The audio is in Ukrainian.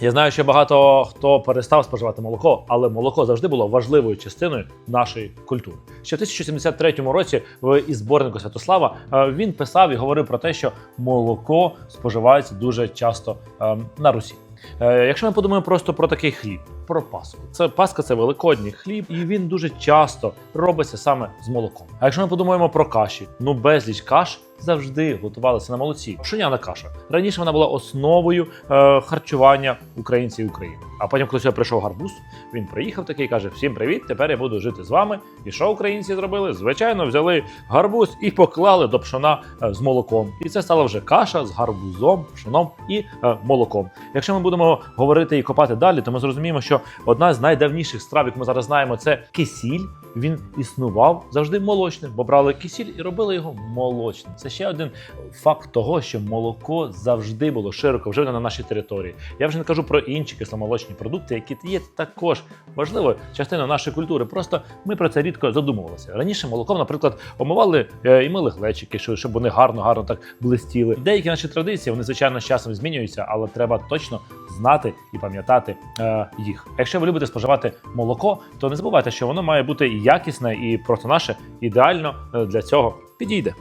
Я знаю, що багато хто перестав споживати молоко, але молоко завжди було важливою частиною нашої культури. Ще в 1073 році в із зборнику Святослава е, він писав і говорив про те, що молоко споживається дуже часто е, на Русі. Е, Якщо ми подумаємо просто про такий хліб, про паску, це паска це великодній хліб, і він дуже часто робиться саме з молоком. А якщо ми подумаємо про каші, ну безліч каш завжди готувалися на молоці. Пшеняна каша раніше вона була основою е, харчування українців України. А потім, коли сюди прийшов гарбуз, він приїхав такий каже: Всім привіт! Тепер я буду жити з вами. І що українці зробили? Звичайно, взяли гарбуз і поклали до пшона е, з молоком. І це стала вже каша з гарбузом, пшоном і е, молоком. Якщо ми будемо говорити і копати далі, то ми зрозуміємо, що одна з найдавніших страв, яку ми зараз знаємо, це кисіль. Він існував завжди молочним, бо брали кисіль і робили його молочним. Це ще один факт того, що молоко завжди було широко вживане на нашій території. Я вже не кажу про інші кисломолочні продукти, які є також важливою частиною нашої культури. Просто ми про це рідко задумувалися. Раніше молоком, наприклад, омивали е, і мили глечики, що- щоб вони гарно, гарно так блистіли. Деякі наші традиції вони звичайно з часом змінюються, але треба точно знати і пам'ятати е, їх. Якщо ви любите споживати молоко, то не забувайте, що воно має бути якісне і просто наше ідеально е, для цього підійде.